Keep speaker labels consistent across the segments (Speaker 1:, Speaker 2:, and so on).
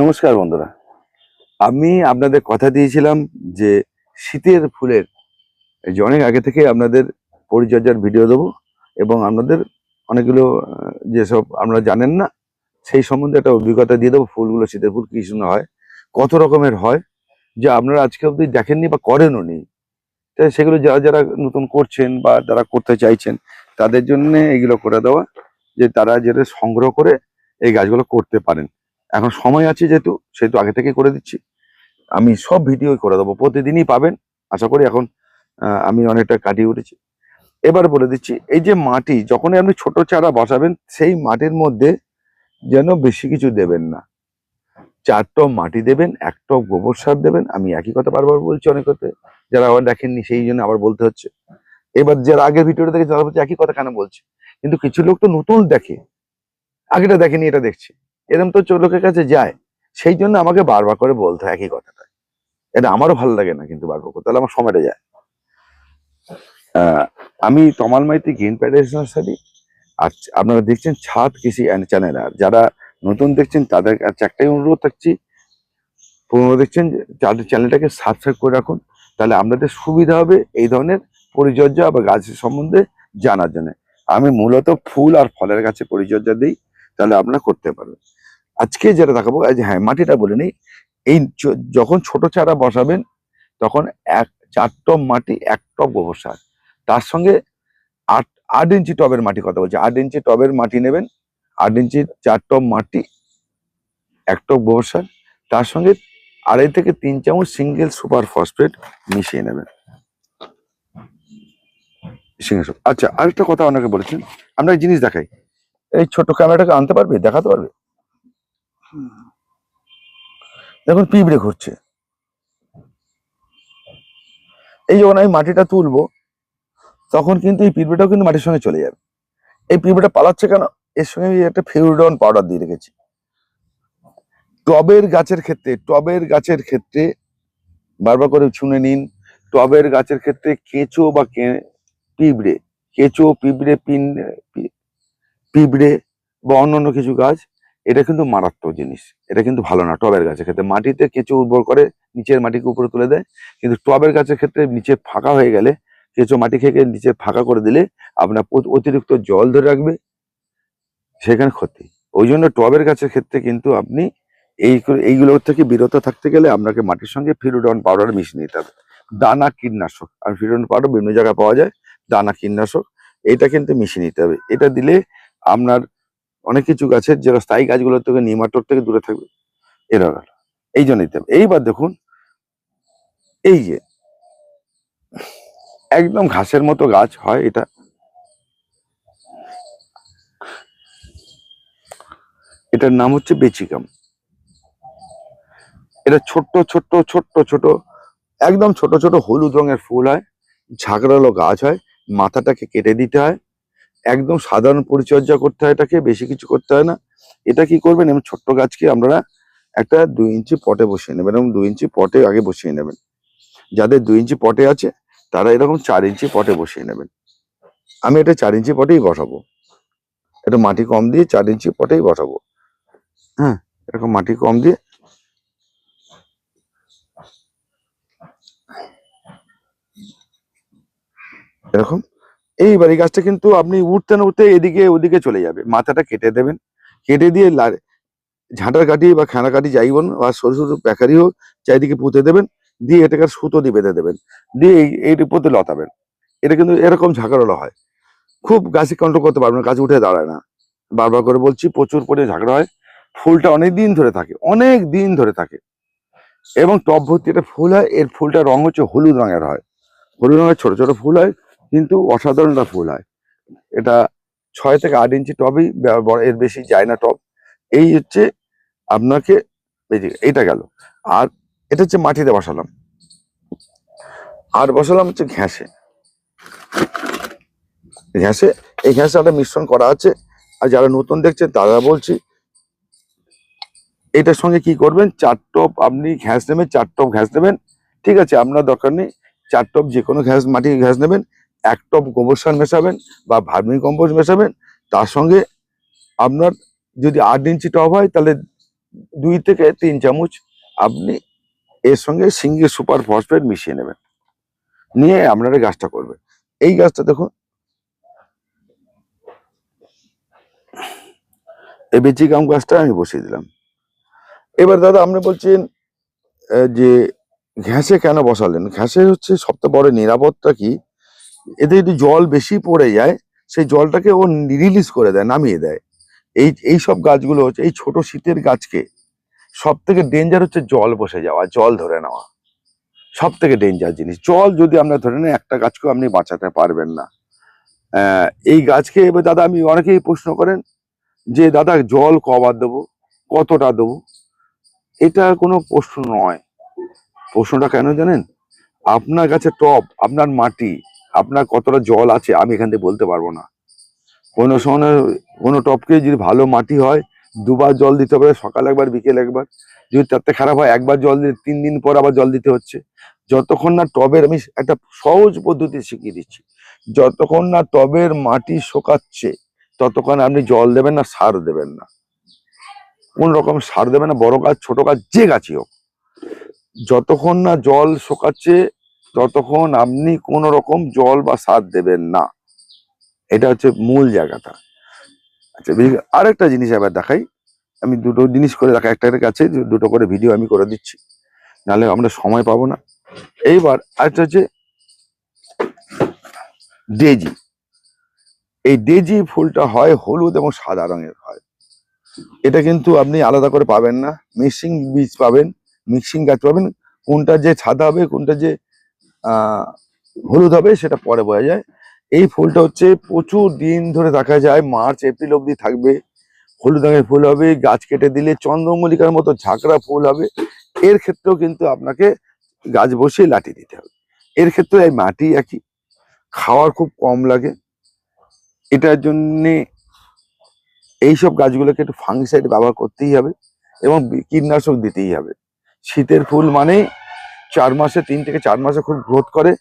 Speaker 1: নমস্কার বন্ধুরা। আমি আপনাদের কথা দিয়েছিলাম যে শীতের ফুলের যে অনেক আগে থেকে আপনাদের পরিচর্যার ভিডিও দেবো এবং আপনাদের অনেকগুলো যেসব আপনারা জানেন না, সেই সম্বন্ধে একটা অভিজ্ঞতা দিয়ে দেবো ফুলগুলো, শীতের ফুল কি সুন্দর হয়, কত রকমের হয়, যা আপনারা আজকে অবধি দেখেননি বা করেনও নি। তাই সেগুলো যারা যারা নতুন করছেন বা যারা করতে চাইছেন, তাদের জন্য এগুলো করে দেওয়া, যে তারা যেটা সংগ্রহ করে এই গাছগুলো করতে পারেন। এখন সময় আছে যেহেতু, সেহেতু আগে থেকে করে দিচ্ছি। আমি সব ভিডিও করে দেবো, প্রতিদিনই পাবেন। আশা করি এখন আমি অনেকটা কাটিয়ে উঠেছি। এবার বলে দিচ্ছি, এই যে মাটি, যখনই আপনি ছোট চারা বসাবেন, সেই মাটির মধ্যে যেন বেশি কিছু দেবেন না। চার টব মাটি দেবেন, এক টব গোবর সার দেবেন, আমি একই কথা বারবার বলছি অনেক কথা যারা আবার দেখেননি, সেই জন্য আবার বলতে হচ্ছে। এবার যারা আগের ভিডিওটা দেখে তারা বলছে একই কথা কেন বলছে? কিন্তু কিছু লোক তো নতুন দেখে। আগেটা দেখেনি, এটা দেখছে। এরকম তো লোকের কাছে যায়। সেই জন্য আমাকে বারবার করে বলতে হয় একই কথাটা। এটা আমারও ভালো লাগে না কিন্তু বারবার করতে। তাহলে আমার সময়টা যায়। আমি Tamal Maity Green Paradise Nursery আর আপনারা দেখছেন ছাদ কৃষি অ্যান্ড চ্যানেল। আর যারা নতুন দেখছেন, তাদের কাছে একটাই অনুরোধ থাকছি, পুরনো দেখছেন, তাদের চ্যানেলটাকে সাবস্ক্রাইব করে রাখুন। তাহলে আপনাদের সুবিধা হবে এই ধরনের পরিচর্যা বা গাছ সম্বন্ধে জানার জন্য। আমি মূলত ফুল আর ফলের গাছে পরিচর্যা দিই, তাহলে আপনারা করতে পারবেন। আজকে যেটা দেখাবো হ্যাঁ মাটিটা বলে নিই। এই যখন ছোট চারা বসাবেন, তখন এক চার টব মাটি এক টপ গোবর সার। তার সঙ্গে আট আট ইঞ্চি টবের মাটি কথা বলছি। আট ইঞ্চি টবের মাটি নেবেন, আট ইঞ্চি চার টব মাটি এক টপ গোবর সার। তার সঙ্গে আড়াই থেকে তিন চামচ সিঙ্গেল সুপার ফসফেট মিশিয়ে নেবেন। আচ্ছা আরেকটা কথা অনেকে বলেছেন। আমরা জিনিস দেখাই। এই ছোট ক্যামেরাটাকে আনতে পারবে? দেখাতে পারবে? দেখুন, পিঁপড়ে ঘুরছে। এই যখন আমি মাটিটা তুলবো, তখন কিন্তু এই পিঁপড়েটাও কিন্তু মাটির সঙ্গে চলে যাবে। এই পিঁপড়েটা পালাচ্ছে কেন? এর সঙ্গে আমি একটা ফিউরডন পাউডার দিয়ে রেখেছি। টবের গাছের ক্ষেত্রে, টবের গাছের ক্ষেত্রে বারবার করে শুনে নিন, টবের গাছের ক্ষেত্রে কেঁচো বা কে- পিঁপড়ে, কেঁচো, পিঁপড়ে, পিন পিঁপড়ে বা অন্যান্য কিছু গাছ এটা কিন্তু মারাত্মক জিনিস। এটা কিন্তু ভালো না, টবের গাছের ক্ষেত্রে। মাটিতে কেঁচো উর্বর করে নিচের মাটিকে উপরে তুলে দেয়, কিন্তু টবের গাছের ক্ষেত্রে নিচে ফাঁকা হয়ে গেলে কেঁচো মাটি খেয়ে নিচে ফাঁকা করে দিলে আপনার অতিরিক্ত জল ধরে রাখবে, সেখানে ক্ষতি। ওই জন্য টবের গাছের ক্ষেত্রে কিন্তু আপনি এই এইগুলোর থেকে বিরত থাকতে গেলে আপনাকে মাটির সঙ্গে ফিরোডন পাউডার মিশিয়ে নিতে হবে। দানা কীটনাশক, আর ফিরোডন পাউডার বিভিন্ন জায়গায় পাওয়া যায়, দানা কীটনাশক, এটা কিন্তু মিশিয়ে নিতে হবে। এটা দিলে আপনার অনেক কিছু গাছের যেটা স্থায়ী গাছগুলোর থেকে নিমাটোর থেকে দূরে থাকবে। এরা গেল এই জন্য দিতে হবে এইবার দেখুন, এই যে, একদম ঘাসের মতো গাছ হয় এটা। এটার নাম হচ্ছে বেচিকাম। এটা ছোট্ট ছোট্ট ছোট্ট, ছোট, একদম ছোট ছোট হলুদ রঙের ফুল হয়, ঝাঁকড়ালো গাছ হয়, মাথাটাকে কেটে দিতে হয় একদম সাধারণ পরিচর্যা করতে হয় এটাকে, বেশি কিছু করতে হয় না। এটা কি করবেন? এমন ছোট্ট গাছকে আপনারা একটা দুই ইঞ্চি পটে বসিয়ে নেবেন এবং দুই ইঞ্চি পটে আগে বসিয়ে নেবেন। যাদের দুই ইঞ্চি পটে আছে, তারা এরকম চার ইঞ্চি পটে বসিয়ে নেবেন। আমি এটা চার ইঞ্চি পটেই বসাবো। এটা মাটি কম দিয়ে চার ইঞ্চি পটেই বসাবো। হ্যাঁ এরকম মাটি কম দিয়ে। এরকম। এইবার এই গাছটা কিন্তু আপনি উঠতে না উঠতে এদিকে, ওদিকে চলে যাবে। মাথাটা কেটে দেবেন। কেটে দিয়ে ঝাঁটার কাঠি বা খানা কাটি যাই বলুন, বা সরু সরু প্যাকারি হোক, চারিদিকে পুঁতে দেবেন। দিয়ে এটাকে সুতো দিয়ে বেঁধে দেবেন। দিয়ে এই এইর উপর দিয়ে লতাবেন। এটা কিন্তু এরকম ঝাঁকারোলা হয়। খুব গাছে কন্ট্রোল করতে পারবেন গাছ উঠে দাঁড়ায় না। বারবার করে বলছি, প্রচুর পরিমাণে ঝাঁকড়া হয়। ফুলটা অনেক দিন ধরে থাকে অনেক দিন ধরে থাকে। এবং টব ভর্তি একটা ফুল হয়, এর ফুলটার রং হচ্ছে হলুদ রঙের হয়। হলুদ রঙের ছোট ছোট ফুল হয়। কিন্তু অসাধারণ একটা ফুল হয়। এটা ছয় থেকে আট ইঞ্চি টবই এর বেশি যায় না টব। এই হচ্ছে আপনাকে, এই এইটা গেল। আর এটা হচ্ছে মাটিতে বসালাম। আর বসালাম হচ্ছে ঘ্যাসে। ঘ্যাসে, এই ঘ্যাসে একটা মিশ্রণ করা আছে। আর যারা নতুন দেখছেন, তারা বলছি, এটার সঙ্গে কি করবেন? চার টপ আপনি ঘ্যাস নেবেন, চার টপ ঘ্যাস নেবেন। ঠিক আছে, আপনার দরকার নেই। চার টপ যে কোনো ঘ্যাস মাটি ঘ্যাস নেবেন। এক টপ গোবর সার মেশাবেন বা ভার্মি কম্পোস্ট মেশাবেন, তার সঙ্গে আপনার যদি আট ইঞ্চি টপ হয়, তাহলে দুই থেকে তিন চামচ আপনি এর সঙ্গে সিঙ্গেল সুপার ফসফেট মিশিয়ে নেবেন। নিয়ে আপনারা গাছটা করবেন। এই গাছটা দেখুন। এই বেচিকাম গাছটা আমি বসিয়ে দিলাম। এবার দাদা, আপনি বলছেন যে ঘ্যাসে কেন বসালেন? ঘ্যাসে হচ্ছে সবচেয়ে বড় নিরাপত্তা কি? এতে যদি জল বেশি পড়ে যায়, সেই জলটাকে ও রিলিজ করে দেয়, নামিয়ে দেয়। এই এই সব গাছগুলো হচ্ছে, এই ছোট শীতের গাছকে সব থেকে ডেঞ্জার হচ্ছে জল বসে যাওয়া, জল ধরে নেওয়া। সব থেকে ডেঞ্জার জিনিস। জল যদি আমরা ধরে নেই, একটা গাছকেও আপনি বাঁচাতে পারবেন না। এই গাছকে এবার দাদা, আমি অনেকেই প্রশ্ন করেন যে, দাদা, জল কবার দেবো? কতটা দেবো? এটা কোনো প্রশ্ন নয়। প্রশ্নটা কেন জানেন? আপনার কাছে টব, আপনার মাটি আপনার কতটা জল আছে, আমি এখান থেকে বলতে পারব না। কোনো সময় কোনো টপকে যদি ভালো মাটি হয়, দুবার জল দিতে হবে, সকাল একবার, বিকেল একবার। যদি তাতে খারাপ হয়, একবার জল দিলে তিন দিন পর আবার জল দিতে হচ্ছে। যতক্ষণ না টবের, আমি একটা সহজ পদ্ধতি শিখিয়ে দিচ্ছি। যতক্ষণ না টবের মাটি শোকাচ্ছে, ততক্ষণ আপনি জল দেবেন না, সার দেবেন না। কোন রকম সার দেবেন না, বড় গাছ, ছোট গাছ, যে গাছই হোক। যতক্ষণ না জল শোকাচ্ছে ততক্ষণ আপনি কোন রকম জল বা সার দেবেন না। এটা হচ্ছে মূল জায়গাটা। আচ্ছা আরেকটা জিনিস এবার দেখাই। আমি দুটো জিনিস করে দেখাই একটা কাছে দুটো করে ভিডিও আমি করে দিচ্ছি। নাহলে আমরা সময় পাবো না। এইবার আরেকটা হচ্ছে ডেজি এই ডেজি ফুলটা হয় হলুদ এবং সাদা রঙের হয়। এটা কিন্তু আপনি আলাদা করে পাবেন না। মিক্সিং বীজ পাবেন, মিক্সিং গাছ পাবেন। কোনটা যে সাদা হবে, কোনটা যে হলুদ হবে, সেটা পরে বোঝা যায়। এই ফুলটা হচ্ছে প্রচুর দিন ধরে দেখা যায়, মার্চ, এপ্রিল অবধি থাকবে। হলুদ রঙের ফুল হবে, গাছ কেটে দিলে চন্দ্রমল্লিকার মতো ঝাঁকড়া ফুল হবে। এর ক্ষেত্রেও কিন্তু আপনাকে গাছ বসিয়ে লাঠি দিতে হবে। এর ক্ষেত্রে এই মাটি একই, খাওয়ার খুব কম লাগে। এটার জন্যে এইসব গাছগুলোকে একটু ফাঙ্গিসাইড ব্যবহার করতেই হবে এবং কীটনাশক দিতেই হবে। শীতের ফুল মানে চার মাসে, তিন থেকে চার মাসে খুব গ্রোথ করে।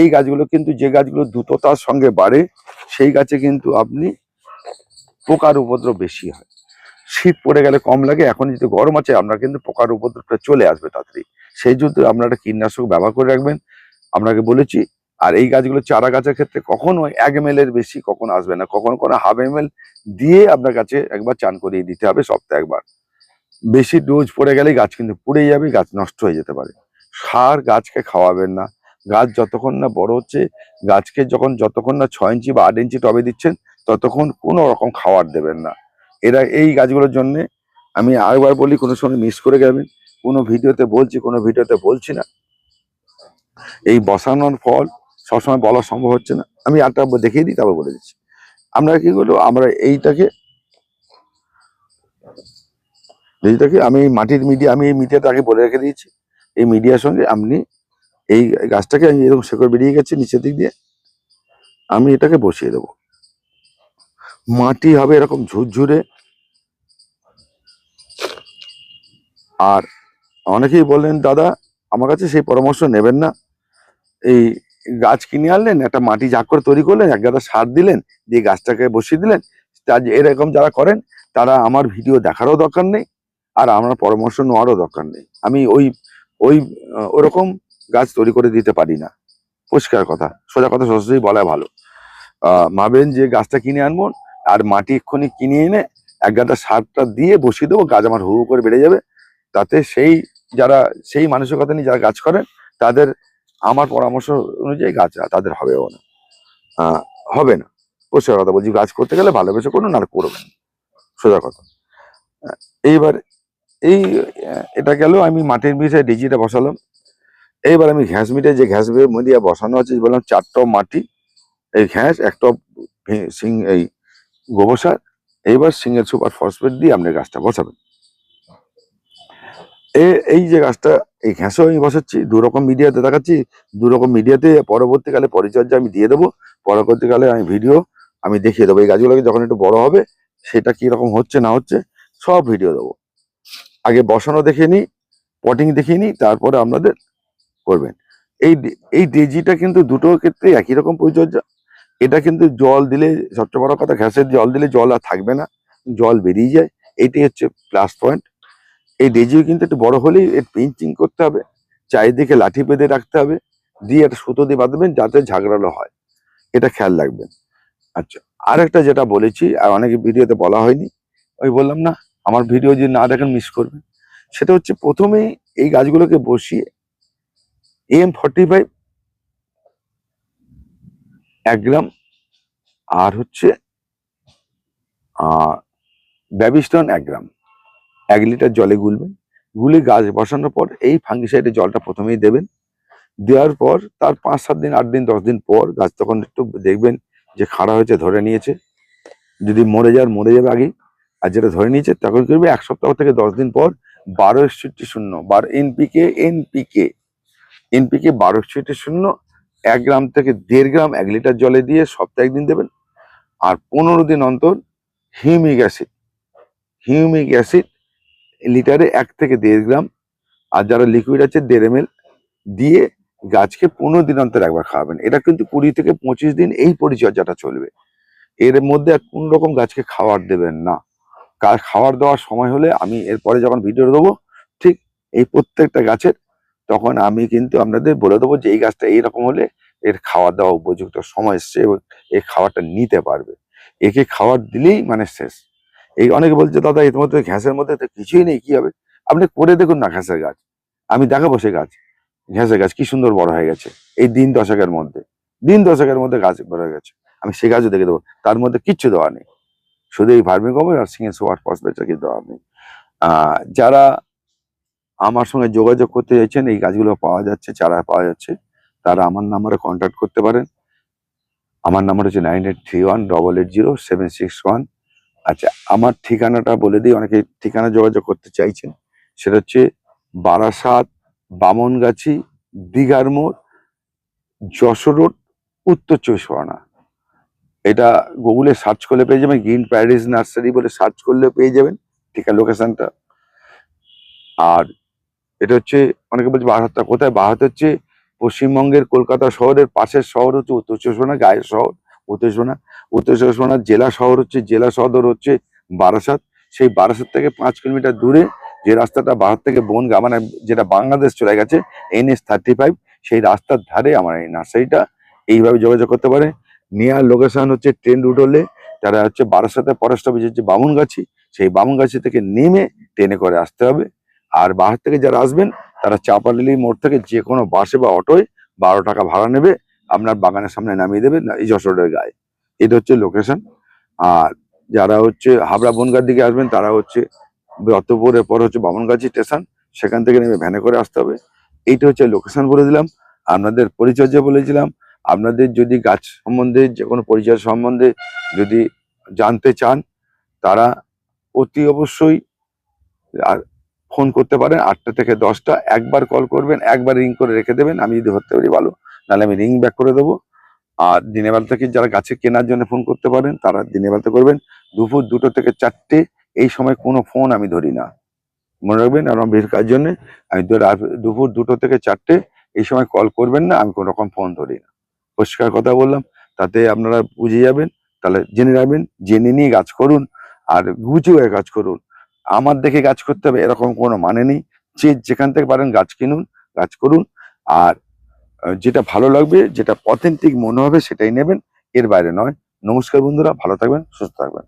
Speaker 1: এই গাছগুলো কিন্তু যে গাছগুলো দ্রুততার সঙ্গে বাড়ে, সেই গাছে কিন্তু আপনি পোকার উপদ্রব বেশি হয়। শীত পড়ে গেলে কম লাগে, এখন যদি গরম আছে আপনার কিন্তু পোকার উপদ্রবটা চলে আসবে তাড়াতাড়ি। সেই জন্য আপনারা কীটনাশক ব্যবহার করে রাখবেন। আপনাকে বলেছি, আর এই গাছগুলো চারা গাছের ক্ষেত্রে কখনো এক এম বেশি কখনো আসবে না। কখনো কোনো হাফ এম দিয়ে আপনার কাছে একবার চান করিয়ে দিতে হবে সপ্তাহে একবার। বেশি ডোজ পড়ে গেলে গাছ কিন্তু পুড়ে যাবে, গাছ নষ্ট হয়ে যেতে পারে। সার গাছকে খাওয়াবেন না। গাছ যতক্ষণ না বড় হচ্ছে, গাছকে যখন যতক্ষণ না ছয় ইঞ্চি বা আট ইঞ্চি টবে দিচ্ছেন, ততক্ষণ কোনো রকম খাবার দেবেন না। এরা এই গাছগুলোর জন্য আমি আরেকবার বলি, কোনো সময় মিস করে যাবেন কোনো ভিডিওতে বলছি, কোনো ভিডিওতে বলছি না। এই বসানোর ফল সবসময় বলা সম্ভব হচ্ছে না। আমি আরটা দেখিয়ে দিই, তারপর বলে দিচ্ছি। আমরা কি করল আমরা এইটাকে এইটাকে আমি মাটির মিডিয়া, আমি এই মিডিয়াটা আগে বলে রেখে দিয়েছি। এই মিডিয়ার সঙ্গে আপনি এই গাছটাকে আমি এরকম শেকড় বেরিয়ে গেছে নিচের দিক দিয়ে, আমি এটাকে বসিয়ে দেবো। মাটি হবে এরকম ঝুরঝুরে। আর অনেকেই বললেন, দাদা, আমার কাছে সেই পরামর্শ নেবেন না। এই গাছ কিনে আনলেন, একটা মাটি জাগ করে তৈরি করলেন, এক গাদা সার দিলেন, দিয়ে গাছটাকে বসিয়ে দিলেন। তা যে এরকম যারা করেন, তারা আমার ভিডিও দেখারও দরকার নেই, আর আমার পরামর্শ নেওয়ারও দরকার নেই। আমি ওই ওই ওরকম গাছ তৈরি করে দিতে পারি না। পরিষ্কার কথা। সোজা কথা সরাসরি বলা ভালো। ভাবেন যে গাছটা কিনে আনব, আর মাটি এক্ষুনি কিনে এনে এক গাদা সারটা দিয়ে বসিয়ে দেবো, গাছ আমার হু করে বেড়ে যাবে। তাতে সেই যারা, সেই মানসিকতা নিয়ে যারা গাছ করেন, তাদের আমার পরামর্শ অনুযায়ী গাছ তাদের হবেও না। হবে না। পরিষ্কার কথা বলছি, গাছ করতে গেলে ভালোবেসে করুন, আর করবেন সোজা কথা। এইবার এই এটা গেল, আমি মাটির বিষয়ে ডিজিটা বসালাম। এইবার আমি ঘ্যাস মিটে যে ঘ্যাস মিডিয়া বসানো আছে বললাম চারটা মাটি, এই ঘ্যাস একটা সিং, এই গোবর সার, এইবার সিঙ্গেল সুপার ফসফেট দিয়ে আপনি গাছটা বসাবেন। এই যে গাছটা, এই ঘ্যাসও আমি বসাচ্ছি দু রকম মিডিয়াতে দেখাচ্ছি দু রকম মিডিয়াতে পরবর্তীকালে পরিচর্যা আমি দিয়ে দেবো, পরবর্তীকালে আমি ভিডিও আমি দেখিয়ে দেবো। এই গাছগুলোকে যখন একটু বড় হবে, সেটা কি রকম হচ্ছে না হচ্ছে, সব ভিডিও দেবো। আগে বসানো দেখে নিই পটিং দেখিয়ে নিই, তারপরে আপনাদের করবেন। এই এই ডেজিটা কিন্তু দুটো ক্ষেত্রে একই রকম পরিচর্যা। এটা কিন্তু জল দিলে সবচেয়ে বড় কথা ঘ্যাসের জল দিলে জল আর থাকবে না, জল বেরিয়ে যায়। এটাই হচ্ছে প্লাস পয়েন্ট এই ডেজিও কিন্তু একটু বড় হলেই এর পিঞ্চিং করতে হবে, চারিদিকে লাঠি বেঁধে রাখতে হবে, দিয়ে একটা সুতো দিয়ে বাঁধবেন যাতে ঝাগড়ালো হয়। এটা খেয়াল রাখবেন। আচ্ছা আর একটা যেটা বলেছি, আর অনেক ভিডিওতে বলা হয়নি, ওই বললাম না আমার ভিডিও যদি না দেখেন মিস করবেন। সেটা হচ্ছে প্রথমেই এই গাছগুলোকে বসিয়ে এম ফর্টি ফাইভ এক গ্রাম, আর হচ্ছে ব্যাবিস্টন এক গ্রাম। এক লিটার জলে গুলবেন। গুলে গাছ বসানোর পর এই ফাঙ্গিসাইডে জলটা প্রথমেই দেবেন। দেওয়ার পর তার পাঁচ, সাত দিন, আট দিন, দশ দিন পর গাছ তখন একটু দেখবেন যে খাড়া হয়েছে, ধরে নিয়েছে। যদি মরে যার মরে যাবে আগেই। আর যেটা ধরে নিয়েছে, তখন করবে এক সপ্তাহ থেকে দশ দিন পর বারো একষট্টি শূন্য। বারো এনপিকে এনপিকে এনপিকে বারো একষট্টি শূন্য, এক গ্রাম থেকে দেড় গ্রাম এক লিটার জলে দিয়ে সপ্তাহে একদিন দেবেন। আর পনেরো দিন অন্তর হিউমিক অ্যাসিড হিউমিক অ্যাসিড লিটারে এক থেকে দেড় গ্রাম। আর যারা লিকুইড আছে, দেড় এম দিয়ে গাছকে পনেরো দিন অন্তর একবার খাওয়াবেন। এটা কিন্তু কুড়ি থেকে পঁচিশ দিন এই পরিচর্যাটা চলবে। এর মধ্যে কোন রকম গাছকে খাবার দেবেন না। খাবার দেওয়ার সময় হলে আমি এরপরে যখন ভিডিও দেবো, ঠিক এই প্রত্যেকটা গাছের, তখন আমি কিন্তু আপনাদের বলে দেবো যে এই গাছটা এইরকম হলে এর খাওয়া দাওয়া উপযুক্ত সময় এসছে এবং এই খাবারটা নিতে পারবে। একে খাবার দিলেই মানে শেষ। এই অনেকে বলছে, দাদা, এর মধ্যে ঘ্যাসের মধ্যে তো কিছুই নেই, কি হবে? আপনি করে দেখুন না ঘ্যাসের গাছ। আমি দেখাবো সে গাছ। ঘ্যাসের গাছ কি সুন্দর বড় হয়ে গেছে। এই দিন দশকের মধ্যে, দিন দশকের মধ্যে গাছ বড় হয়ে গেছে। আমি সে গাছও দেখে দেবো। তার মধ্যে কিচ্ছু দেওয়া নেই। শুধু এই ভার্মিক আর সিঙ্গেল সোয়াট ফসফেটটা কিন্তু আহ, যারা আমার সঙ্গে যোগাযোগ করতে চাইছেন এই গাছগুলো পাওয়া যাচ্ছে চারা পাওয়া যাচ্ছে তারা আমার নাম্বারে কন্ট্যাক্ট করতে পারেন। আমার নাম্বার হচ্ছে nine eight three one double eight zero seven six one আচ্ছা আমার ঠিকানাটা বলে দিই অনেকে ঠিকানা যোগাযোগ করতে চাইছেন। সেটা হচ্ছে বারাসাত বামনগাছি দিঘার মোড় যশোর রোড উত্তর চব্বিশ পরগনা। এটা গুগলে সার্চ করলে পেয়ে যাবেন গ্রিন প্যারিস নার্সারি বলে সার্চ করলে পেয়ে যাবেন ঠিক আছে লোকেশনটা আর এটা হচ্ছে, অনেকে বলছে বাহাতটা কোথায়? বাহাত হচ্ছে পশ্চিমবঙ্গের কলকাতা শহরের পাশের শহর হচ্ছে উত্তর চব্বিশ পরগনা, গায়ের শহর উত্তর চব্বিশ উত্তর চব্বিশ পরগনার জেলা শহর হচ্ছে, জেলা সদর হচ্ছে বারাসাত। সেই বারাসাত থেকে পাঁচ কিলোমিটার দূরে যে রাস্তাটা ভারত থেকে বনগা মানে যেটা বাংলাদেশ চলে গেছে এনএস থার্টি ফাইভ সেই রাস্তার ধারে আমার এই নার্সারিটা এইভাবে যোগাযোগ করতে পারে। নিয়ার লোকেশন হচ্ছে ট্রেন রুট হলে তারা হচ্ছে বারাসাতে ফরেস্ট অফিস হচ্ছে বামুনগাছি সেই বামুনগাছি থেকে নেমে ট্রেনে করে আসতে হবে। আর বাহার থেকে যারা আসবেন, তারা চাপালি মোড় থেকে যে কোনো বাসে বা অটোয় বারো টাকা ভাড়া নেবে। আপনার বাগানের সামনে নামিয়ে দেবে এই যশোরের গায়ে। এটা হচ্ছে লোকেশন আর যারা হচ্ছে হাবড়া বনগার দিকে আসবেন, তারা হচ্ছে রতপুরের পর হচ্ছে বামনগাছি স্টেশন সেখান থেকে নেমে ভ্যানে করে আসতে হবে। এইটা হচ্ছে লোকেশন বলে দিলাম। আপনাদের পরিচর্যা বলেছিলাম আপনাদের যদি গাছ সম্বন্ধে, যে কোনো পরিচর্যা সম্বন্ধে যদি জানতে চান, তারা অতি অবশ্যই আর ফোন করতে পারেন আটটা থেকে দশটা। একবার কল করবেন, একবার রিং করে রেখে দেবেন, আমি যদি ধরতে পারি ভালো, নাহলে আমি রিং ব্যাক করে দেবো। আর দিনের বেলা থেকে যারা গাছে কেনার জন্য ফোন করতে পারেন, তারা দিনের বেলাতে করবেন, দুপুর দুটো থেকে চারটে, এই সময় কোনো ফোন আমি ধরি না। মনে রাখবেন আমার বের কাজ জন্য? আমি দুপুর দুটো থেকে চারটে, এই সময় কল করবেন না, আমি কোনো রকম ফোন ধরি না। পরিষ্কার কথা বললাম, তাতে আপনারা বুঝে যাবেন, তাহলে জেনে রাখবেন, জেনে নিয়ে কাজ করুন আর গুছিয়ে কাজ করুন। আমার দেখে কাজ করতে হবে, এরকম কোনো মানে নেই। যে যেখান থেকে পারেন গাছ কিনুন গাছ করুন আর যেটা ভালো লাগবে, যেটা অথেন্টিক মনে হবে সেটাই নেবেন, এর বাইরে নয়। নমস্কার বন্ধুরা, ভালো থাকবেন, সুস্থ থাকবেন।